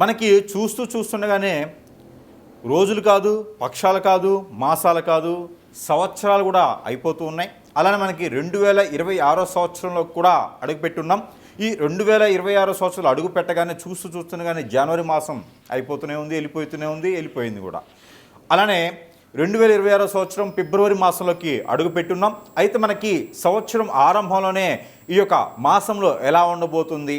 మనకి చూస్తూ చూస్తుండగానే రోజులు కాదు పక్షాలు కాదు మాసాలు కాదు సంవత్సరాలు కూడా అయిపోతూ ఉన్నాయి. అలానే మనకి రెండు వేల ఇరవై ఆరో సంవత్సరంలో కూడా అడుగుపెట్టున్నాం. ఈ రెండు వేల ఇరవై ఆరో సంవత్సరాలు అడుగు పెట్టగానే చూస్తూ చూస్తుండగానే జనవరి మాసం అయిపోతూనే ఉంది వెళ్ళిపోతూనే ఉంది వెళ్ళిపోయింది కూడా. అలానే రెండు వేల ఇరవై ఆరో సంవత్సరం ఫిబ్రవరి మాసంలోకి అడుగు పెట్టున్నాం. అయితే మనకి సంవత్సరం ఆరంభంలోనే ఈ యొక్క మాసంలో ఎలా ఉండబోతుంది?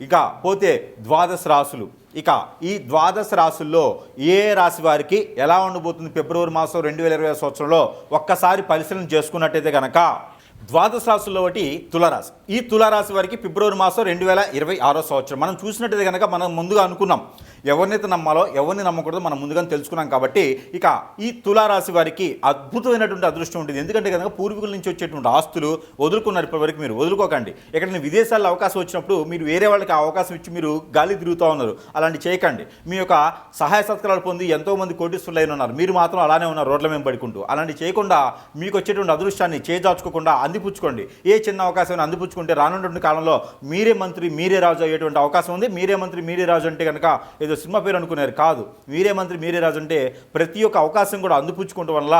ఇక పోతే ద్వాదశ రాసులు. ఇక ఈ ద్వాదశ రాసుల్లో ఏ రాశి వారికి ఎలా ఉండబోతుంది ఫిబ్రవరి మాసం రెండు వేల ఇరవై సంవత్సరంలో ఒక్కసారి పరిశీలన చేసుకున్నట్టయితే కనుక ద్వాదశ రాశుల్లో ఒకటి తులరాశి. ఈ తులారాశి వారికి ఫిబ్రవరి మాసం రెండు వేల ఇరవై ఆరో సంవత్సరం. మనం చూసినట్టయితే కనుక మనం ముందుగా అనుకున్నాం. ఎవరినైతే నమ్మాలో ఎవరిని నమ్మకూడదో మనం ముందుగానే తెలుసుకున్నాం కాబట్టి ఇక ఈ తులారాశి వారికి అద్భుతమైనటువంటి అదృష్టం ఉంటుంది ఎందుకంటే కనుక పూర్వీకుల నుంచి వచ్చేటువంటి ఆస్తులు వదులుకున్నారు ఇప్పటి వరకు మీరు. వదులుకోకండి. ఎక్కడైనా విదేశాల్లో అవకాశం వచ్చినప్పుడు మీరు వేరే వాళ్ళకి ఆ అవకాశం ఇచ్చి మీరు గాలి తిరుగుతూ ఉన్నారు. అలాంటి చేయకండి. మీ యొక్క సహాయ సత్కారాలు పొంది ఎంతోమంది కోటీశ్వరులైన ఉన్నారు. మీరు మాత్రం అలానే ఉన్నారు రోడ్ల మేము పడుకుంటూ. అలాంటి చేయకుండా మీకు వచ్చేటువంటి అదృష్టాన్ని చేజార్చుకోకుండా అందిపుచ్చుకోండి. ఏ చిన్న అవకాశం అందిపుచ్చుకుంటే రానున్నటువంటి కాలంలో మీరే మంత్రి మీరే రాజు అయ్యేటువంటి అవకాశం ఉంది. మీరే మంత్రి మీరే రాజు అంటే కనుక ఏదో మీరు సినిమా పేరు అనుకున్నారు కాదు. మీరే మంత్రి మీరే రాజు అంటే ప్రతి ఒక్క అవకాశం కూడా అందిపుచ్చుకోవడం వల్ల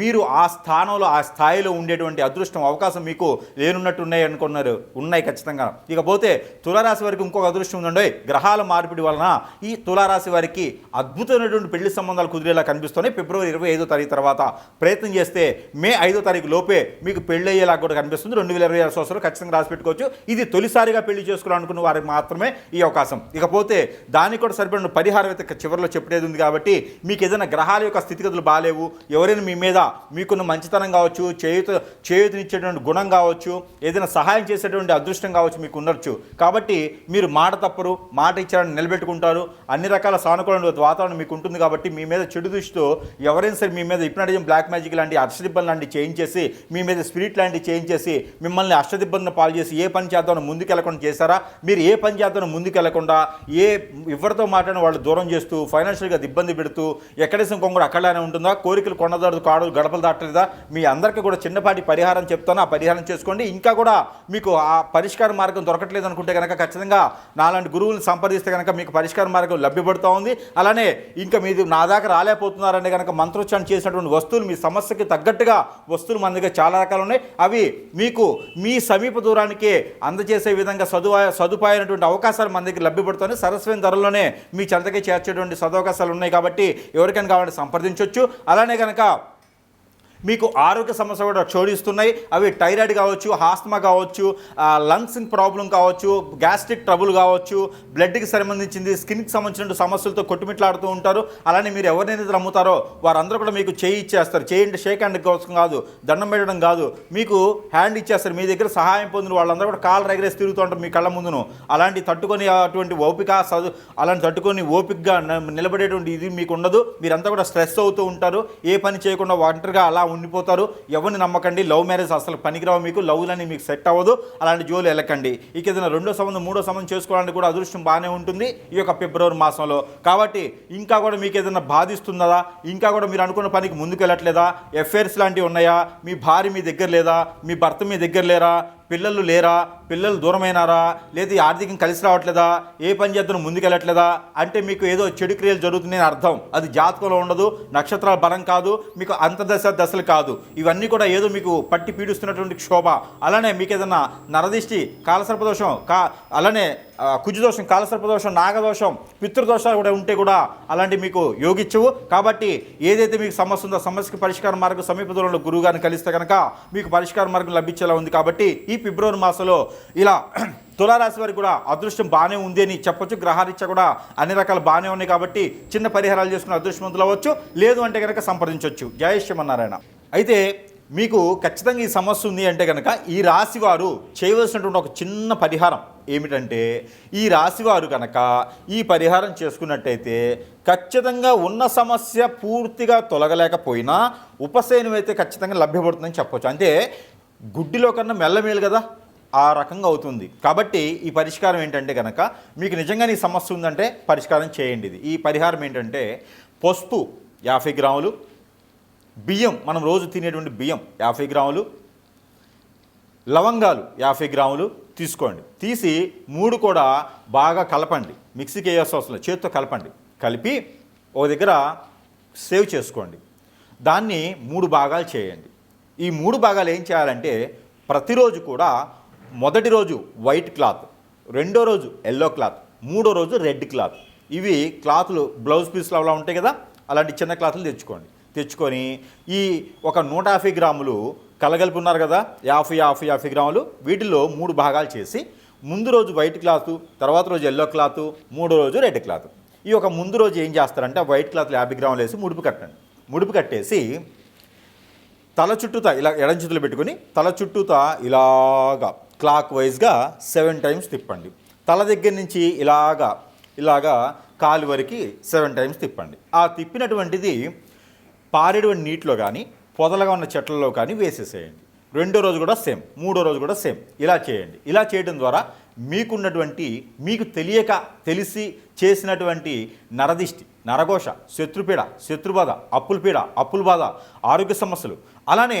మీరు ఆ స్థానంలో ఆ స్థాయిలో ఉండేటువంటి అదృష్టం అవకాశం మీకు లేనున్నట్టు ఉన్నాయి అనుకున్నారు. ఉన్నాయి ఖచ్చితంగా. ఇకపోతే తులారాశి వారికి ఇంకొక అదృష్టం ఉందండి గ్రహాల మార్పిడి వలన ఈ తులారాశి వారికి అద్భుతమైనటువంటి పెళ్ళి సంబంధాలు కుదిరేలా కనిపిస్తున్నాయి ఫిబ్రవరి ఇరవై ఐదో తారీఖు తర్వాత ప్రయత్నం చేస్తే మే ఐదో తారీఖు లోపే మీకు పెళ్ళి అయ్యేలా కూడా కనిపిస్తుంది. రెండు వేల ఇరవై ఆరు సంవత్సరాలు ఖచ్చితంగా రాసి పెట్టుకోవచ్చు. ఇది తొలిసారిగా పెళ్ళి చేసుకోవాలనుకున్న వారికి మాత్రమే ఈ అవకాశం. ఇకపోతే దానికి కూడా సరిపడిన పరిహారం అయితే చివరిలో చెప్పేది ఉంది కాబట్టి మీకు ఏదైనా గ్రహాల యొక్క స్థితిగతులు బాగాలేవు ఎవరైనా మీ మీద మీకున్న మంచితనం కావచ్చు చేయుత చేయుతనిచ్చేటువంటి గుణం కావచ్చు ఏదైనా సహాయం చేసేటువంటి అదృష్టం కావచ్చు మీకు ఉండొచ్చు. కాబట్టి మీరు మాట తప్పరు మాట ఇచ్చారని నిలబెట్టుకుంటారు అన్ని రకాల సానుకూల వాతావరణం మీకు ఉంటుంది కాబట్టి మీ మీద చెడు దృష్టితో ఎవరైనా సరే మీ మీద హిప్నాటిజం బ్లాక్ మ్యాజిక్ లాంటి అష్టదిబ్బలు లాంటివి చేయించేసి మీ మీద స్పిరిట్ లాంటివి చేయించేసి మిమ్మల్ని అష్టదిబ్బలను పాలు చేసి ఏ పని చేద్దామని ముందుకెళ్ళకుండా చేశారా? మీరు ఏ పని చేద్దామని ముందుకెళ్ళకుండా ఏ ఎవరితో ఆటను వాళ్ళు దూరం చేస్తూ ఫైనాన్షియల్గా ఇబ్బంది పెడుతూ ఎక్కడేసిన కొంగుడు అక్కడనే ఉంటుందా? కోరికలు కొండదాడు కాడు గడపలు దాటలేదా? మీ అందరికీ కూడా చిన్నపాటి పరిహారం చెప్తాను. ఆ పరిహారం చేసుకోండి. ఇంకా కూడా మీకు ఆ పరిష్కార మార్గం దొరకట్లేదు అనుకుంటే కనుక ఖచ్చితంగా నాలాంటి గురువులను సంప్రదిస్తే కనుక మీకు పరిష్కార మార్గం లభ్యపడుతూ ఉంది. అలానే ఇంకా మీరు నా దాకా రాలేకపోతున్నారంటే కనుక మంత్రోచ్చారణ చేసినటువంటి వస్తువులు మీ సమస్యకి తగ్గట్టుగా వస్తువులు మన దగ్గర చాలా రకాలు ఉన్నాయి. అవి మీకు మీ సమీప దూరానికే అందజేసే విధంగా సదుపాయ సదుపాయమైనటువంటి అవకాశాలు మన దగ్గర లభ్యపడుతున్నాయి. సరస్వైన ధరలోనే మీ చెంతకి చేర్చేటువంటి సదవకాశాలు ఉన్నాయి కాబట్టి ఎవరికైనా కావాలంటే సంప్రదించవచ్చు అలానే కనుక మీకు ఆరోగ్య సమస్య కూడా చోడిస్తున్నాయి అవి టైరాయిడ్ కావచ్చు హాస్మా కావచ్చు లంగ్స్కి ప్రాబ్లం కావచ్చు గ్యాస్ట్రిక్ ట్రబుల్ కావచ్చు బ్లడ్కి సంబంధించింది స్కిన్కి సంబంధించిన సమస్యలతో కొట్టుమిట్లాడుతూ ఉంటారు. అలానే మీరు ఎవరినైతే నమ్ముతారో వారందరూ కూడా మీకు చేయి ఇచ్చేస్తారు. చేయండి షేక్ హ్యాండ్ కోసం కాదు దండం పెట్టడం కాదు. మీకు హ్యాండ్ ఇచ్చేస్తారు. మీ దగ్గర సహాయం పొందిన వాళ్ళందరూ కూడా కాళ్ళు రగరేసి తిరుగుతూ ఉంటారు మీ కళ్ళ ముందును. అలాంటి తట్టుకొని అటువంటి ఓపిక చదువు అలాంటి తట్టుకొని ఓపికగా నిలబడేటువంటి ఇది మీకు ఉండదు. మీరంతా కూడా స్ట్రెస్ అవుతూ ఉంటారు. ఏ పని చేయకుండా ఒంటరిగా అలా ఉండిపోతారు. ఎవరిని నమ్మకండి లవ్ మ్యారేజ్ అసలు పనికిరావు మీకు లవ్లని మీకు సెట్ అవ్వదు అలాంటి జోలు వెళ్ళకండి. ఇక ఏదైనా రెండో సంబంధం మూడో సంబంధం చేసుకోవడానికి కూడా అదృష్టం బాగానే ఉంటుంది ఈ యొక్క ఫిబ్రవరి మాసంలో. కాబట్టి ఇంకా కూడా మీకు ఏదైనా బాధిస్తుందా? ఇంకా కూడా మీరు అనుకున్న పనికి ముందుకు వెళ్ళట్లేదా ఎఫ్ఐఆర్స్ లాంటివి ఉన్నాయా? మీ భార్య మీ దగ్గర లేదా? మీ భర్త మీ దగ్గర లేరా? పిల్లలు లేరా? పిల్లలు దూరమైనారా? లేదా ఆర్థికం కలిసి రావట్లేదా? ఏ పని చేద్దాం ముందుకెళ్ళట్లేదా? అంటే మీకు ఏదో చెడు క్రియలు జరుగుతున్నాయని అర్థం. అది జాతకంలో ఉండదు నక్షత్రాల బలం కాదు మీకు అంతర్దశ దశలు కాదు. ఇవన్నీ కూడా ఏదో మీకు పట్టి పీడిస్తున్నటువంటి క్షోభ. అలానే మీకు ఏదైనా నరదిష్టి కాలసర్పదోషం కా అలానే కుజదోషం కాలసర్పదోషం నాగదోషం పితృదోషాలు కూడా ఉంటే కూడా అలాంటి మీకు యోగిచ్చవు. కాబట్టి ఏదైతే మీకు సమస్య ఉందో సమస్యకి పరిష్కార మార్గం సమీప దూరంలో గురువుగారిని కలిస్తే కనుక మీకు పరిష్కార మార్గం లభించేలా ఉంది. కాబట్టి ఈ ఫిబ్రవరి మాసంలో ఇలా తులారాశి వారికి కూడా అదృష్టం బాగానే ఉంది అని చెప్పొచ్చు. గ్రహారీత్యా కూడా అన్ని రకాలు బాగానే ఉన్నాయి కాబట్టి చిన్న పరిహారాలు చేసుకుని అదృష్టవంతులు అవ్వచ్చు. లేదు అంటే కనుక సంప్రదించవచ్చు జయ శ్రీమన్నారాయణ. అయితే మీకు ఖచ్చితంగా ఈ సమస్య ఉంది అంటే కనుక ఈ రాశి వారు చేయవలసినటువంటి ఒక చిన్న పరిహారం ఏమిటంటే ఈ రాశి వారు కనుక ఈ పరిహారం చేసుకున్నట్టయితే ఖచ్చితంగా ఉన్న సమస్య పూర్తిగా తొలగలేకపోయినా ఉపశయనం అయితే ఖచ్చితంగా లభ్యపడుతుందని చెప్పొచ్చు. అంటే గుడ్డిలో కన్నా మెల్లమేలు కదా ఆ రకంగా అవుతుంది. కాబట్టి ఈ పరిష్కారం ఏంటంటే కనుక మీకు నిజంగా ఈ సమస్య ఉందంటే పరిష్కారం చేయండి ఇది. ఈ పరిహారం ఏంటంటే పసుపు యాభై గ్రాములు బియ్యం మనం రోజు తినేటువంటి బియ్యం యాభై గ్రాములు లవంగాలు యాభై గ్రాములు తీసుకోండి. తీసి మూడు కూడా బాగా కలపండి. మిక్సీకి వేయాల్సిన అవసరం లేదు చేతితో కలపండి. కలిపి ఒక దగ్గర సేవ్ చేసుకోండి. దాన్ని మూడు భాగాలు చేయండి. ఈ మూడు భాగాలు ఏం చేయాలంటే ప్రతిరోజు కూడా మొదటి రోజు వైట్ క్లాత్ రెండో రోజు ఎల్లో క్లాత్ మూడో రోజు రెడ్ క్లాత్. ఇవి క్లాతులు బ్లౌజ్ పీస్లు అలా ఉంటాయి కదా? అలాంటి చిన్న క్లాతులు తెచ్చుకోండి. తెచ్చుకొని ఈ ఒక నూట యాభై గ్రాములు కలగలిపి ఉన్నారు కదా యాభై యాభై యాభై గ్రాములు వీటిలో మూడు భాగాలు చేసి ముందు రోజు వైట్ క్లాత్ తర్వాత రోజు ఎల్లో క్లాత్ మూడో రోజు రెడ్ క్లాత్. ఈ ఒక ముందు రోజు ఏం చేస్తారంటే ఆ వైట్ క్లాత్లో యాభై గ్రాములు వేసి ముడుపు కట్టండి. ముడుపు కట్టేసి తల చుట్టూత ఇలా ఎడం చేతులు పెట్టుకొని తల చుట్టూతా ఇలాగా క్లాక్ వైజ్గా సెవెన్ టైమ్స్ తిప్పండి. తల దగ్గర నుంచి ఇలాగా ఇలాగా కాలు వరకు సెవెన్ టైమ్స్ తిప్పండి. ఆ తిప్పినటువంటిది పారేటువంటి నీటిలో కానీ పొదలుగా ఉన్న చెట్లలో కానీ వేసేసేయండి. రెండో రోజు కూడా సేమ్ మూడో రోజు కూడా సేమ్. ఇలా చేయండి. ఇలా చేయడం ద్వారా మీకున్నటువంటి మీకు తెలియక తెలిసి చేసినటువంటి నరదిష్టి నరఘోష శత్రుపీడ శత్రుబాధ అప్పుల పీడ అప్పుల బాధ ఆరోగ్య సమస్యలు అలానే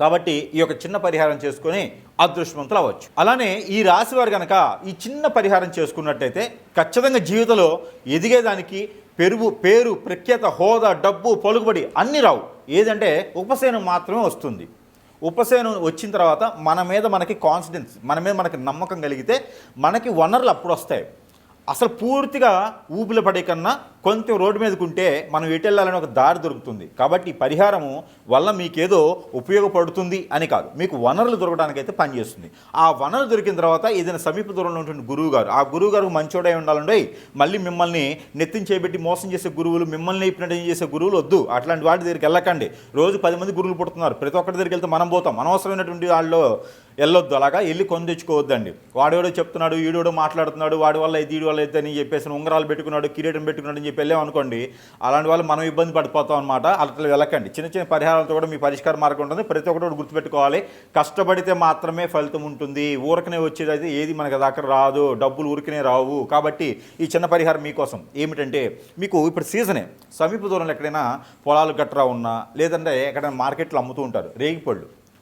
కాబట్టి ఈ యొక్క చిన్న పరిహారం చేసుకొని అదృష్టవంతులు అవ్వచ్చు. అలానే ఈ రాశి వారు కనుక ఈ చిన్న పరిహారం చేసుకున్నట్టయితే ఖచ్చితంగా జీవితంలో ఎదిగేదానికి పెరుగు పేరు ప్రఖ్యాత హోదా డబ్బు పలుకుబడి అన్నీ రావు. ఏదంటే ఉపశమనం మాత్రమే వస్తుంది. ఉపశమనం వచ్చిన తర్వాత మన మీద మనకి కాన్ఫిడెన్స్ మన మీద మనకి నమ్మకం కలిగితే మనకి వనరులు అప్పుడు వస్తాయి. అసలు పూర్తిగా ఊపిలో పడే కన్నా కొంచెం రోడ్డు మీదకుంటే ఉంటే మనం ఎటు వెళ్ళాలని ఒక దారి దొరుకుతుంది. కాబట్టి ఈ పరిహారము వల్ల మీకేదో ఉపయోగపడుతుంది అని కాదు. మీకు వనరులు దొరకడానికైతే అయితే పనిచేస్తుంది ఆ వనరులు దొరికిన తర్వాత ఏదైనా సమీప దూరంలో ఉంటుంది గురువు గారు ఆ గురువు గారు మంచోడై ఉండాలండి మళ్ళీ మిమ్మల్ని నెత్తిని చేపెట్టి మోసం చేసే గురువులు మిమ్మల్ని హిప్నటైజ్ చేసే గురువులు వద్దు. అట్లాంటి వాటి దగ్గరికి వెళ్ళకండి. రోజు పది మంది గురువులు పుడుతున్నారు. ప్రతి ఒక్కరి దగ్గరికి వెళ్తే మనం పోతాం. అనవసరమైనటువంటి వాళ్ళు వెళ్ళొద్దు. అలాగా వెళ్ళి కొని తెచ్చుకోవద్దండి. వాడేవాడో చెప్తున్నాడు ఈడోడో మాట్లాడుతున్నాడు వాడి వల్ల ఇది వీడి వల్ల అయితే అని చెప్పేసి ఉంగరాలు పెట్టుకున్నాడు కిరీటం పెట్టుకున్నాడు అని చెప్పి వెళ్ళాం అనుకోండి అలాంటి వాళ్ళు మనం ఇబ్బంది పడిపోతాం అనమాట అట్లా వెళ్ళకండి. చిన్న చిన్న పరిహారాలతో కూడా మీ పరిష్కార మార్గం ఉంటుంది. ప్రతి ఒక్కటి కూడా గుర్తుపెట్టుకోవాలి. కష్టపడితే మాత్రమే ఫలితం ఉంటుంది. ఊరకనే వచ్చేది ఏది మనకి దగ్గర రాదు. డబ్బులు ఊరికనే రావు. కాబట్టి ఈ చిన్న పరిహారం మీకోసం ఏమిటంటే మీకు ఇప్పుడు సీజనే. సమీప దూరంలో ఎక్కడైనా పొలాలు గట్రా ఉన్నా లేదంటే ఎక్కడైనా మార్కెట్లో అమ్ముతూ ఉంటారు. రేగిపళ్ళు.